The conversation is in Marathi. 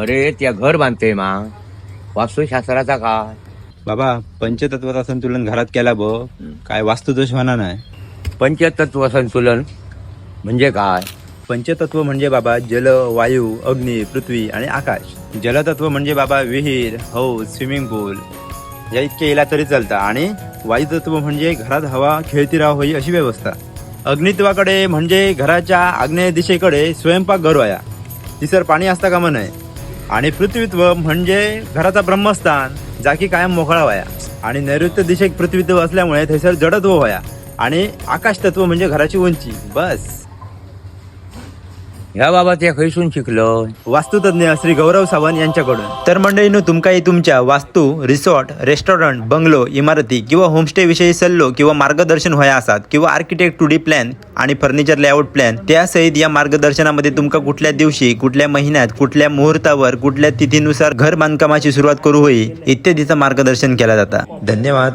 अरे त्या घर बांधते मा. वास्तुशास्त्राचा काय बाबा पंचतत्वाचा संतुलन घरात केला ब. काय वास्तुदोष होणार नाही पंचतत्व संतुलन म्हणजे काय? पंचतत्व म्हणजे बाबा जल वायू अग्नी पृथ्वी आणि आकाश. जलतत्व म्हणजे बाबा विहीर हौस स्विमिंग पूल. या इतके येला तरी चालतं. आणि वायुतत्व म्हणजे घरात हवा खेळती राहावी होई अशी व्यवस्था. अग्नित्वाकडे म्हणजे घराच्या आग्नेय दिशेकडे स्वयंपाक घर व्हाया तिसर पाणी असता कामा नये. आणि पृथ्वीत्व म्हणजे घराचा ब्रह्मस्थान जाकी कायम मोकळा व्हाया. आणि नैऋत्य दिशेक पृथ्वीत्व असल्यामुळे थैसर जडत्व व्हाया. आणि आकाश तत्व म्हणजे घराची उंची. बस. ह्या बाबा ते खैसून शिकलं? वास्तुतज्ञ श्री गौरव सावंत यांच्याकडून. तर मंडळीनं तुमकाही तुमच्या वास्तू रिसॉर्ट रेस्टॉरंट बंगलो इमारती किंवा होमस्टे विषयी सल्लो किंवा मार्गदर्शन व्हाया असतात किंवा आर्किटेक्ट टू डी प्लॅन आणि फर्निचर लेआउट प्लॅन त्यासहित या मार्गदर्शनामध्ये तुमका कुठल्या दिवशी कुठल्या महिन्यात कुठल्या मुहूर्तावर कुठल्या तिथीनुसार घर बांधकामाची सुरुवात करू होई इत्यादीचं मार्गदर्शन केलं जातं. धन्यवाद.